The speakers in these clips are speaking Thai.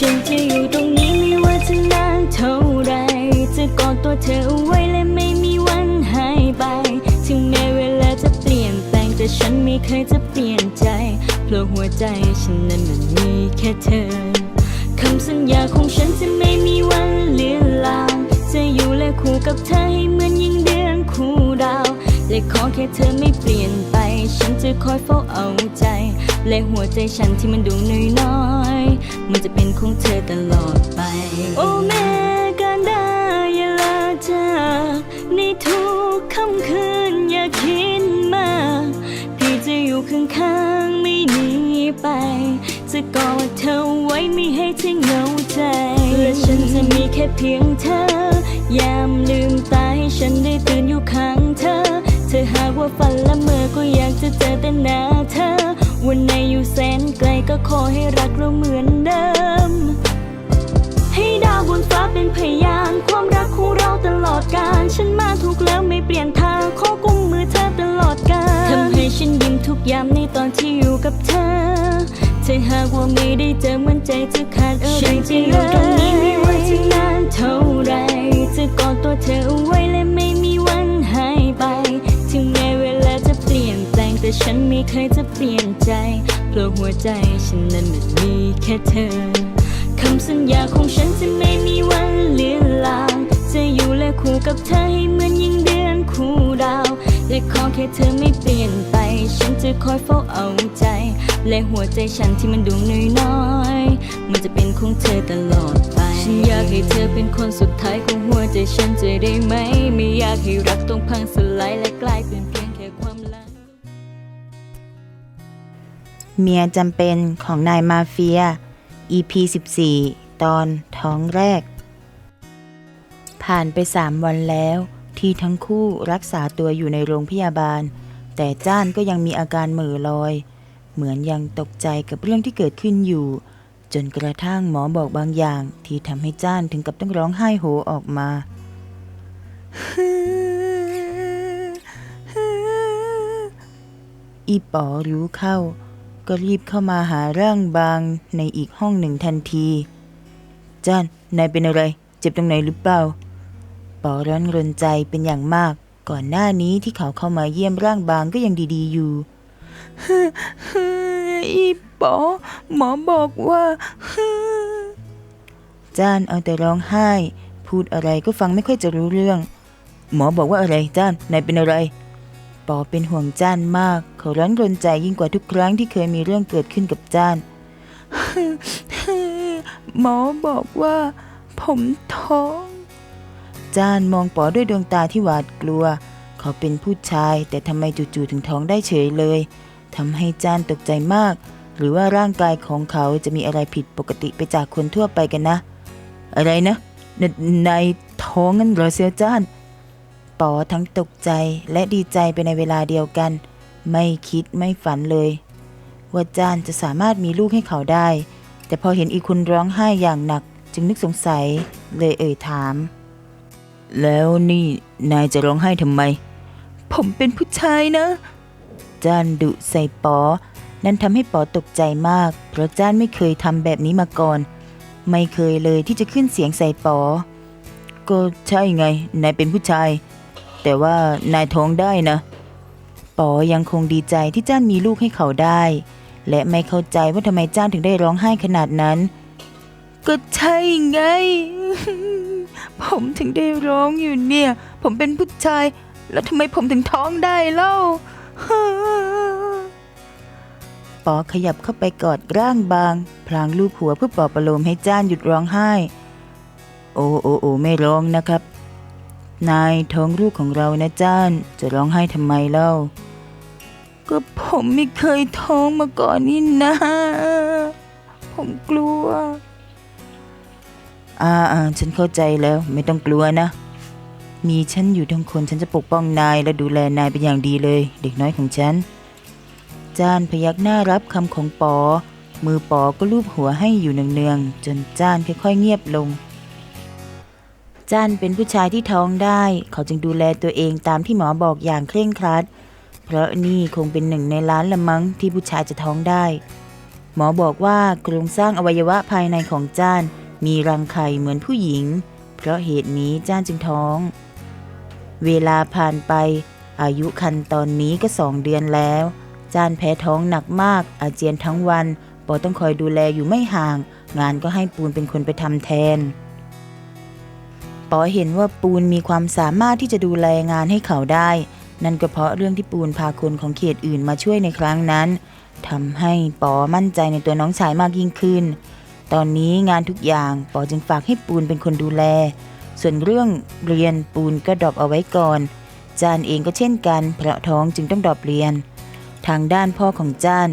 ฉันจะอยู่ตรงนี้ไม่ว่าจะนานเท่าไร จะกอดตัวเธอเอาไว้และไม่มีวันหายไป ถึงแม้เวลาจะเปลี่ยนแปลงแต่ฉันไม่เคยจะเปลี่ยนใจ เพราะหัวใจฉันนั้นมันมีแค่เธอ คำสัญญาของฉันจะไม่มีวันเลือนลาง จะอยู่และคู่กับเธอให้เหมือนยิ่งเดือนคู่ดาว และขอแค่เธอไม่เปลี่ยนไป ฉันจะคอยเฝ้าเอาใจ และหัวใจฉันที่มันดวงน้อยๆมันจะเป็นของเธอตลอดไป โอ้แม่กันดาอย่าลาจากในทุกค่ำคืนอย่าคิดมากพี่จะอยู่ข้างๆไม่หนีไป จะกอดเธอไว้ไม่ให้เธอเหงาใจและฉันจะมีแค่เพียงเธอยามลืมตาให้ฉันได้ตื่นอยู่ข้างเธอ เธอหากว่าฝันละเมอก็อยากจะเจอแต่หน้าเธอ วันไหนอยู่แสนไกลก็ขอให้รักเราเหมือนเดิม ให้ดาวบนฟ้าเป็นพยาน ความรักของเราตลอดกาลฉันมาถูกแล้วไม่เปลี่ยนทางขอกุมมือเธอตลอดกาลทำให้ฉันยิ้มทุกยามในตอนที่อยู่กับเธอเธอหากว่าไม่ได้เจอเหมันใจจะขาดอะไรฉันจะอยู่ตรงนี้ไม่ว่าจะนานเท่าไรจะกอดตัวเธอเอาไว้และไม่มี แต่ฉันไม่เคยจะเปลี่ยนใจ เพราะหัวใจฉันนั้นมันมีแค่เธอ คำสัญญาของฉันจะไม่มีวันเลือนลาง จะอยู่และคู่กับเธอให้เหมือนยิ่งเดือนคู่ดาว และขอแค่เธอไม่เปลี่ยนไป ฉันจะคอยเฝ้าเอาใจ และหัวใจฉันที่มันดวงน้อยๆมันจะเป็นของเธอตลอดไป ฉันอยากให้เธอเป็นคนสุดท้ายของหัวใจฉันจะได้ไหม ไม่อยากให้รักต้องพังสลายและกลายเป็นเพียง เมียจำเป็นของนายมาเฟีย EP 14 ตอนท้องแรก ผ่านไปสามวันแล้ว ที่ทั้งคู่รักษาตัวอยู่ในโรงพยาบาล แต่จ้านก็ยังมีอาการเหม่อลอย เหมือนยังตกใจกับเรื่องที่เกิดขึ้นอยู่ จนกระทั่งหมอบอกบางอย่าง ที่ทำให้จ้านถึงกับต้องร้องไห้โฮออกมาอีป๋อรู้เข้า ก็รีบเข้ามาหาร่างบางในอีกห้องหนึ่งทันที จานนายเป็นอะไร เจ็บตรงไหนหรือเปล่าปอร้อนรนใจเป็นอย่างมาก ก่อนหน้านี้ที่เขาเข้ามาเยี่ยมร่างบางก็ยังดีๆอยู่อีปอหมอบอกว่าจานเอาแต่ร้องไห้ พูดอะไรก็ฟังไม่ค่อยจะรู้เรื่อง หมอบอกว่าอะไรจ้านนายเป็นอะไร ปอเป็นห่วงจ้านมาก เขาร้อนรนใจยิ่งกว่าทุกครั้งที่เคยมีเรื่องเกิดขึ้นกับจ้านหมอบอกว่า ผมท้อง จ้านมองปอด้วยดวงตาที่หวาดกลัว เขาเป็นผู้ชายแต่ทำไมจู่ๆถึงท้องได้เฉยเลยทำให้จ้านตกใจมาก หรือว่าร่างกายของเขาจะมีอะไรผิดปกติไปจากคนทั่วไปกันนะ อะไรนะนนายท้องงั้นเหรอเซียจ้าน ปอทั้งตกใจและดีใจไปในเวลาเดียวกัน ไม่คิดไม่ฝันเลย ว่าจานจะสามารถมีลูกให้เขาได้ แต่พอเห็นอีกคนร้องไห้อย่างหนัก จึงนึกสงสัยเลยเอ่ยถาม แล้วนี่นายจะร้องไห้ทำไม ผมเป็นผู้ชายนะ จานดุใส่ปอนั่นทำให้ปอตกใจมาก เพราะจ้านไม่เคยทำแบบนี้มาก่อน ไม่เคยเลยที่จะขึ้นเสียงใส่ปอก็ใช่ไง นายเป็นผู้ชาย แต่ว่านายท้องได้นะ ปอยังคงดีใจที่จ้านมีลูกให้เขาได้ และไม่เข้าใจว่าทำไมจ้านถึงได้ร้องไห้ขนาดนั้น ก็ใช่ไง ผมถึงได้ร้องอยู่เนี่ย ผมเป็นผู้ชาย แล้วทำไมผมถึงท้องได้เล่าปอขยับเข้าไปกอดร่างบาง พลางลูบหัวเพื่อปลอบประโลมให้จ้านหยุดร้องไห้ โอ้โอโอไม่ร้องนะครับ นายท้องลูกของเรานะจ้าน จะร้องไห้ทำไมเล่า ก็ผมไม่เคยท้องมาก่อนนี่นะ ผมกลัวอ่าอ่าฉันเข้าใจแล้วไม่ต้องกลัวนะ มีฉันอยู่ทั้งคนฉันจะปกป้องนายและดูแลนายเป็นอย่างดีเลย เด็กน้อยของฉัน จานพยักหน้ารับคำของปอ มือปอก็ลูบหัวให้อยู่เนืองๆจนจานค่อยๆเงียบลง จ้นเป็นผู้ชายที่ท้องได้ เขาจึงดูแลตัวเองตามที่หมอบอกอย่างเคร่งครัด เพราะนี่คงเป็นหนึ่งในล้านละมั้งที่ผู้ชายจะท้องได้ หมอบอกว่าโครงสร้างอวัยวะภายในของจ้านมีรังไข่เหมือนผู้หญิง เพราะเหตุนี้จ้านจึงท้อง เวลาผ่านไป อายุคันตอนนี้ก็สองเดือนแล้ว จ้านแพ้ท้องหนักมาก อาเจียนทั้งวันปอต้องคอยดูแลอยู่ไม่ห่าง งานก็ให้ปูนเป็นคนไปทำแทน ปอเห็นว่าปูนมีความสามารถที่จะดูแลงานให้เขาได้ นั่นก็เพราะเรื่องที่ปูนพาคนของเขตอื่นมาช่วยในครั้งนั้นทำให้ปอมั่นใจในตัวน้องชายมากยิ่งขึ้น ตอนนี้งานทุกอย่างปอจึงฝากให้ปูนเป็นคนดูแล ส่วนเรื่องเรียนปูนก็ดรอปเอาไว้ก่อน จานเองก็เช่นกันเพราะท้องจึงต้องดรอปเรียน ทางด้านพ่อของจาน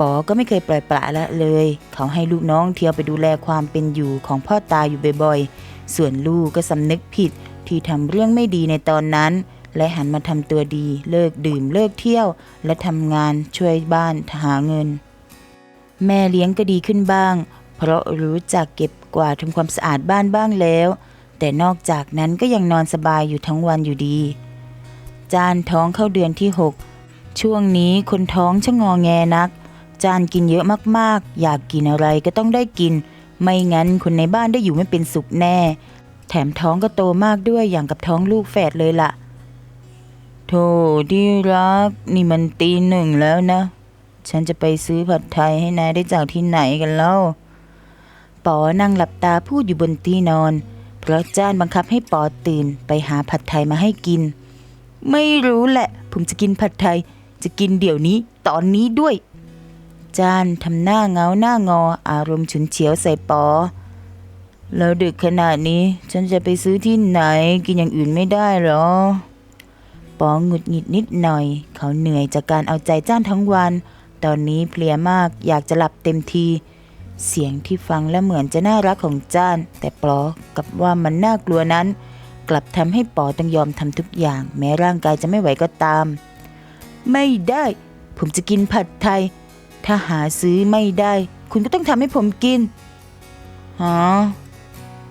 ปอก็ไม่เคยปล่อยปละละเลย เขาให้ลูกน้องเที่ยวไปดูแลความเป็นอยู่ของพ่อตาอยู่บ่อยๆ ส่วนลูกก็สำนึกผิดที่ทำเรื่องไม่ดีในตอนนั้น และหันมาทำตัวดี เลิกดื่มเลิกเที่ยว และทำงานช่วยบ้านหาเงิน แม่เลี้ยงก็ดีขึ้นบ้าง เพราะรู้จักเก็บกวาดทำความสะอาดบ้านบ้างแล้ว แต่นอกจากนั้นก็ยังนอนสบายอยู่ทั้งวันอยู่ดี จานท้องเข้าเดือนที่ 6 ช่วงนี้คนท้องชะงอแงนัก จานกินเยอะมากๆ อยากกินอะไรก็ต้องได้กิน ไม่งั้นคนในบ้านได้อยู่ไม่เป็นสุขแน่ แถมท้องก็โตมากด้วยอย่างกับท้องลูกแฝดเลยล่ะโธ่ที่รักนี่มันตีหนึ่งแล้วนะ ฉันจะไปซื้อผัดไทยให้นายได้จากที่ไหนกันเล่าปอนั่งหลับตาพูดอยู่บนที่นอน เพราะจ้านบังคับให้ปอตื่นไปหาผัดไทยมาให้กิน ไม่รู้แหละ ผมจะกินผัดไทย จะกินเดี๋ยวนี้ ตอนนี้ด้วย จานทำหน้าเงาหน้างอ อารมณ์ฉุนเฉียวใส่ปอ แล้วดึกขนาดนี้ ฉันจะไปซื้อที่ไหนกินอย่างอื่นไม่ได้หรอ ปอหงุดหงิดนิดหน่อย เขาเหนื่อยจากการเอาใจจ้านทั้งวัน ตอนนี้เพลียมากอยากจะหลับเต็มที เสียงที่ฟังแล้วเหมือนจะน่ารักของจ้าน แต่ปอกับว่ามันน่ากลัวนั้น กลับทำให้ปอต้องยอมทำทุกอย่าง แม้ร่างกายจะไม่ไหวก็ตาม ไม่ได้ ผมจะกินผัดไทย ถ้าหาซื้อไม่ได้ คุณก็ต้องทำให้ผมกินฮะ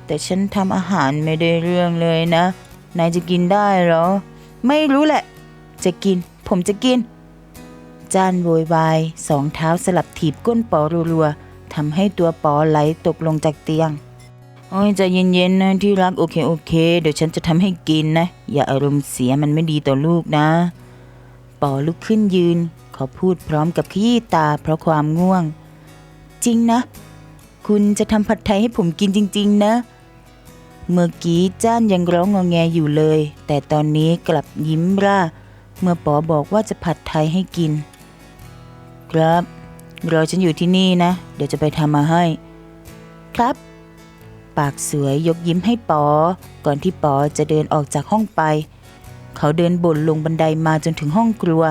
แต่ฉันทำอาหารไม่ได้เรื่องเลยนะ นายจะกินได้เหรอ ไม่รู้แหละ จะกิน ผมจะกิน จานโวยวายสองเท้าสลับถีบก้นปอรัวๆทำให้ตัวปอไหลตกลงจากเตียงโอ้ยใจเย็นๆนะที่รักโอเคโอเค เดี๋ยวฉันจะทำให้กินนะ อย่าอารมณ์เสียมันไม่ดีต่อลูกนะ ปอลุกขึ้นยืน เขาพูดพร้อมกับขยี้ตาเพราะความง่วง จริงนะ คุณจะทำผัดไทยให้ผมกินจริง ๆ นะ เมื่อกี้จ้านยังร้องงอแงอยู่เลย แต่ตอนนี้กลับยิ้มร่า เมื่อปอบอกว่าจะผัดไทยให้กิน ครับรอฉันอยู่ที่นี่นะ เดี๋ยวจะไปทำมาให้ ครับ ปากสวยยกยิ้มให้ปอ ก่อนที่ปอจะเดินออกจากห้องไป เขาเดินบ่นลงบันไดมาจนถึงห้องครัว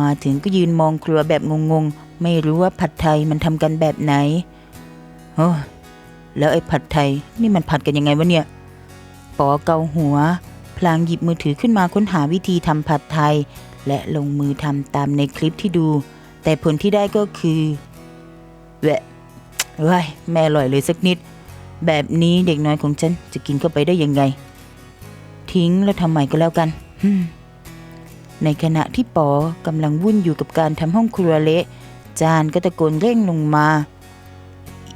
มาถึงก็ยืนมองครัวแบบงงๆ ไม่รู้ว่าผัดไทยมันทำกันแบบไหนโอ้แล้วไอ้ผัดไทยนี่มันผัดกันยังไงวะเนี่ย ปอเกาหัว พลางหยิบมือถือขึ้นมาค้นหาวิธีทำผัดไทย และลงมือทำตามในคลิปที่ดู แต่ผลที่ได้ก็คือแหวะเว้ยแม่อร่อยเลยสักนิด แบบนี้เด็กน้อยของฉันจะกินเข้าไปได้ยังไง ทิ้งแล้วทำใหม่ก็แล้วกันฮึ ในขณะที่ปอกำลังวุ่นอยู่กับการทำห้องครัวเละจานก็ตะโกนเร่งลงมา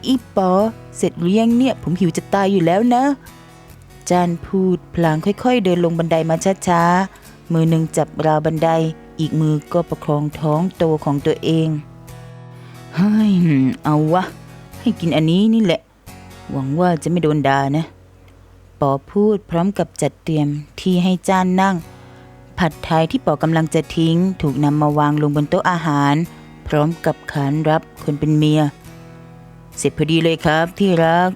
อีปอ เสร็จหรือยังเนี่ย ผมหิวจะตายอยู่แล้วนะ จานพูดพลางค่อยๆ เดินลงบันไดมาช้าๆ มือหนึ่งจับราวบันได อีกมือก็ประคองท้องโตของตัวเอง เฮ้ย เอาวะ ให้กินอันนี้นี่แหละ หวังว่าจะไม่โดนด่านะ ปอพูดพร้อมกับจัดเตรียมที่ให้จานนั่ง ผัดไทยที่ปอกำลังจะทิ้ง ถูกนำมาวางลงบนโต๊ะอาหาร พร้อมกับขานรับคนเป็นเมีย เสร็จพอดีเลยครับที่รัก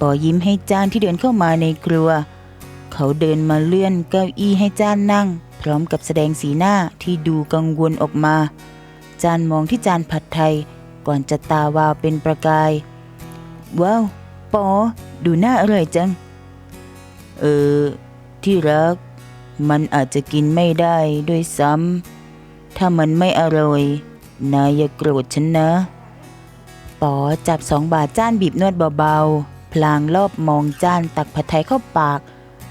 ปอยิ้มให้จานที่เดินเข้ามาในครัว เขาเดินมาเลื่อนเก้าอี้ให้จานนั่ง พร้อมกับแสดงสีหน้าที่ดูกังวลออกมา จานมองที่จานผัดไทย ก่อนจะตาวาวเป็นประกาย ว้าว ปอ ดูน่าอร่อยจัง เออ ที่รัก มันอาจจะกินไม่ได้ด้วยซ้ำ ถ้ามันไม่อร่อย นายอย่าโกรธฉันนะ ป๋อจับสองบาทจ้านบีบนวดเบาๆ พลางรอบมองจ้านตักผัดไทยเข้าปาก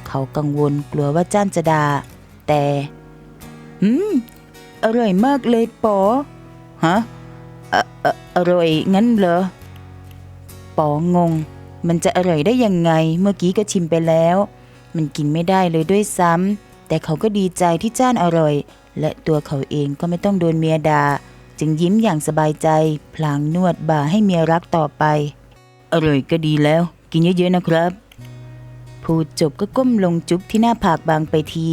เขากังวลกลัวว่าจ้านจะด่า แต่ อืม อร่อยมากเลยป๋อ ฮะอออร่อยงั้นเหรอ ป๋องง มันจะอร่อยได้ยังไง เมื่อกี้ก็ชิมไปแล้ว มันกินไม่ได้เลยด้วยซ้ำ แต่เขาก็ดีใจที่จ้านอร่อย และตัวเขาเองก็ไม่ต้องโดนเมียด่าจึงยิ้มอย่างสบายใจ พลางนวดบ่าให้เมียรักต่อไป อร่อยก็ดีแล้ว กินเยอะๆนะครับ พูดจบก็ก้มลงจุ๊บที่หน้าผากบางไปที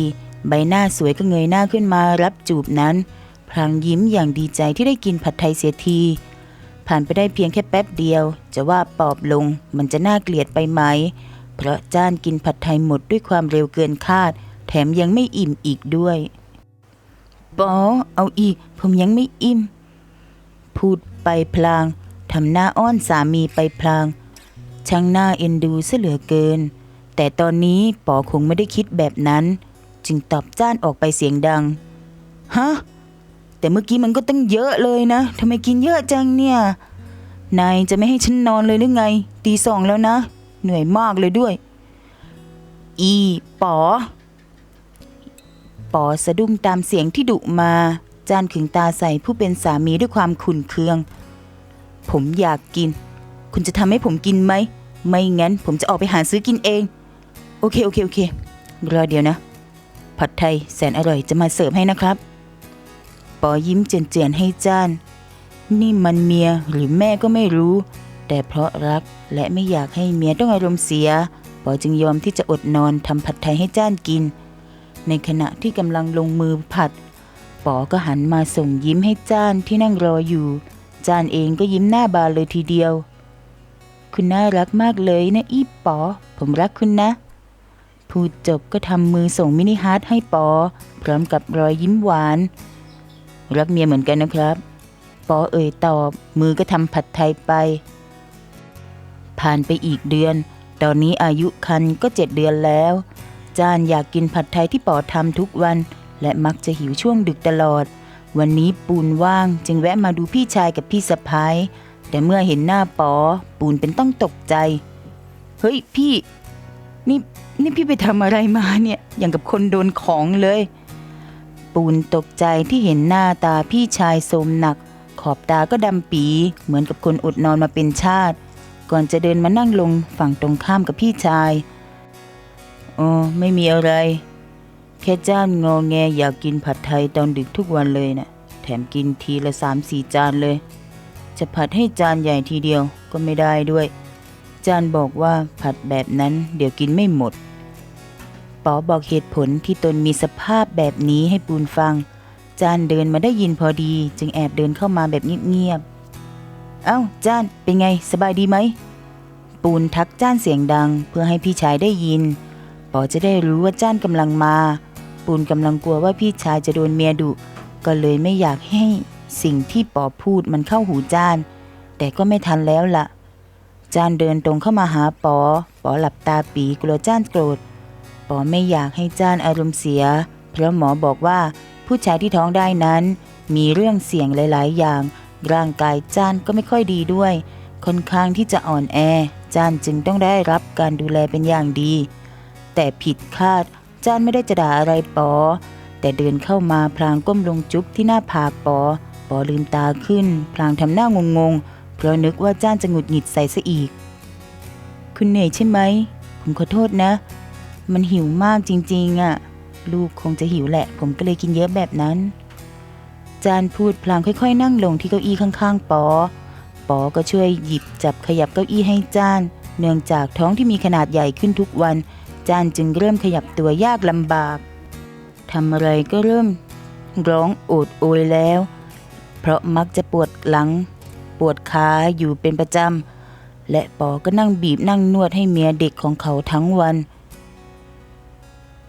ใบหน้าสวยก็เงยหน้าขึ้นมารับจูบนั้น พลางยิ้มอย่างดีใจที่ได้กินผัดไทยเสียที ผ่านไปได้เพียงแค่แป๊บเดียว จะว่าปอบลงมันจะน่าเกลียดไปไหม เพราะจ้านกินผัดไทยหมดด้วยความเร็วเกินคาด แถมยังไม่อิ่มอีกด้วยปอเอาอีก ผมยังไม่อิ่ม พูดไปพลางทำหน้าอ้อนสามีไปพลาง ช่างหน้าเอ็นดูซะเหลือเกิน แต่ตอนนี้ปอคงไม่ได้คิดแบบนั้น จึงตอบจ้านออกไปเสียงดัง ฮะ แต่เมื่อกี้มันก็ตั้งเยอะเลยนะทำไมกินเยอะจังเนี่ย นายจะไม่ให้ฉันนอนเลยหรือไง ตีสองแล้วนะ เหนื่อยมากเลยด้วย อีป๋อ ปอสะดุ้งตามเสียงที่ดุมา จานขึงตาใส่ผู้เป็นสามีด้วยความขุนเคือง ผมอยากกิน คุณจะทำให้ผมกินไหม ไม่งั้นผมจะออกไปหาซื้อกินเอง โอเค โอเค โอเค รอเดี๋ยวนะ ผัดไทยแสนอร่อยจะมาเสิร์ฟให้นะครับ ปอยิ้มเจียนๆให้จ้าน นี่มันเมียหรือแม่ก็ไม่รู้ แต่เพราะรักและไม่อยากให้เมียต้องอารมณ์เสีย ปอจึงยอมที่จะอดนอนทำผัดไทยให้จ้านกิน ในขณะที่กำลังลงมือผัด ปอก็หันมาส่งยิ้มให้จ้านที่นั่งรออยู่ จ้านเองก็ยิ้มหน้าบานเลยทีเดียว คุณน่ารักมากเลยนะอีปอ ผมรักคุณนะ พูดจบก็ทำมือส่งมินิฮาร์ทให้ปอ พร้อมกับรอยยิ้มหวาน รักเมียเหมือนกันนะครับ ปอเอ่ยตอบ มือก็ทำผัดไทยไป ผ่านไปอีกเดือน ตอนนี้อายุคันก็เจ็ดเดือนแล้ว จานอยากกินผัดไทยที่ปอทำทุกวัน และมักจะหิวช่วงดึกตลอด วันนี้ปูนว่างจึงแวะมาดูพี่ชายกับพี่สะพ้ายแต่เมื่อเห็นหน้าปอปูนเป็นต้องตกใจ เฮ้ยพี่นี่นี่พี่ไปทำอะไรมาเนี่ยอย่างกับคนโดนของเลย ปูนตกใจที่เห็นหน้าตาพี่ชายโทรมหนัก ขอบตาก็ดำปี เหมือนกับคนอดนอนมาเป็นชาติ ก่อนจะเดินมานั่งลงฝั่งตรงข้ามกับพี่ชาย อ๋อไม่มีอะไร แค่จ้านงอแงอยากกินผัดไทยตอนดึกทุกวันเลยนะ่ะ แถมกินทีละสามสี่จานเลย จะผัดให้จานใหญ่ทีเดียวก็ไม่ได้ด้วย จานบอกว่าผัดแบบนั้นเดี๋ยวกินไม่หมดปอบอกเหตุผลที่ตนมีสภาพแบบนี้ให้ปูนฟัง จานเดินมาได้ยินพอดี จึงแอบเดินเข้ามาแบบเงียบๆ เอ้าจานเป็นไงสบายดีไหม ปูนทักจ้านเสียงดังเพื่อให้พี่ชายได้ยิน ปอจะได้รู้ว่าจ้านกำลังมา ปูนกำลังกลัวว่าพี่ชายจะโดนเมียดุ ก็เลยไม่อยากให้สิ่งที่ปอพูดมันเข้าหูจ้าน แต่ก็ไม่ทันแล้วล่ะ จ้านเดินตรงเข้ามาหาปอ ปอหลับตาปีกลัวจ้านโกรธ ปอไม่อยากให้จ้านอารมณ์เสีย เพราะหมอบอกว่าผู้ชายที่ท้องได้นั้น มีเรื่องเสี่ยงหลาย ๆ อย่าง ร่างกายจ้านก็ไม่ค่อยดีด้วย ค่อนข้างที่จะอ่อนแอ จ้านจึงต้องได้รับการดูแลเป็นอย่างดี แต่ผิดคาดจ้านไม่ได้จะด่าอะไรปอ แต่เดินเข้ามาพลางก้มลงจุ๊บที่หน้าผากปอ ปอลืมตาขึ้น พลางทำหน้างงๆเพราะนึกว่าจ้านจะหงุดหงิดใส่ซะอีก คุณเหนื่อยใช่ไหม ผมขอโทษนะ มันหิวมากจริงๆอะ่ะ ลูกคงจะหิวแหละ ผมก็เลยกินเยอะแบบนั้น จานพูดพลางค่อยๆ นั่งลงที่เก้าอี้ข้างๆ ปอ ปอก็ช่วยหยิบจับขยับเก้าอี้ให้จาน เนื่องจากท้องที่มีขนาดใหญ่ขึ้นทุกวัน จานจึงเริ่มขยับตัวยากลำบากทำอะไรก็เริ่ม ร้องโอดโอยแล้ว เพราะมักจะปวดหลัง ปวดขาอยู่เป็นประจำ และปอก็นั่งบีบนั่งนวดให้เมียเด็กของเขาทั้งวัน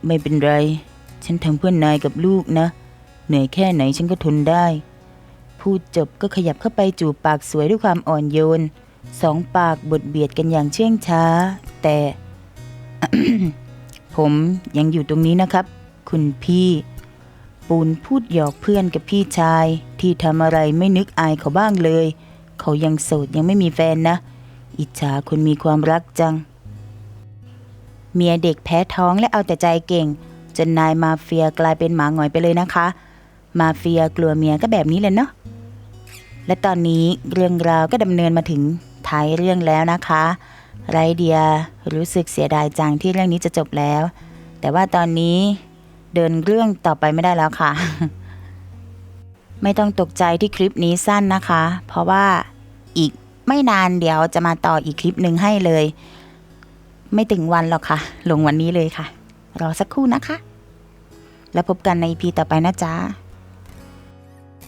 ไม่เป็นไร ฉันทำเพื่อนนายกับลูกนะ เหนื่อยแค่ไหนฉันก็ทนได้ พูดจบก็ขยับเข้าไปจูบปากสวยด้วยความอ่อนโยน สองปากบดเบียดกันอย่างเชื่องช้า แต่ ผมยังอยู่ตรงนี้นะครับ คุณพี่ ปูนพูดหยอกเพื่อนกับพี่ชายที่ทำอะไรไม่นึกอายเขาบ้างเลย เขายังโสดยังไม่มีแฟนนะ อิจฉาคนมีความรักจัง เมียเด็กแพ้ท้องและเอาแต่ใจเก่ง จนนายมาเฟียกลายเป็นหมาหงอยไปเลยนะคะ มาเฟียกลัวเมียก็แบบนี้เลยเนาะและตอนนี้เรื่องราวก็ดำเนินมาถึงท้ายเรื่องแล้วนะคะ ไรเดียรู้สึกเสียดายจังที่เรื่องนี้จะจบแล้ว แต่ว่าตอนนี้เดินเรื่องต่อไปไม่ได้แล้วค่ะ ไม่ต้องตกใจที่คลิปนี้สั้นนะคะ เพราะว่าอีกไม่นานเดี๋ยวจะมาต่ออีกคลิปหนึ่งให้เลย ไม่ถึงวันหรอกค่ะ ลงวันนี้เลยค่ะ รอสักครู่นะคะ แล้วพบกันใน EP ต่อไปนะจ๊ะ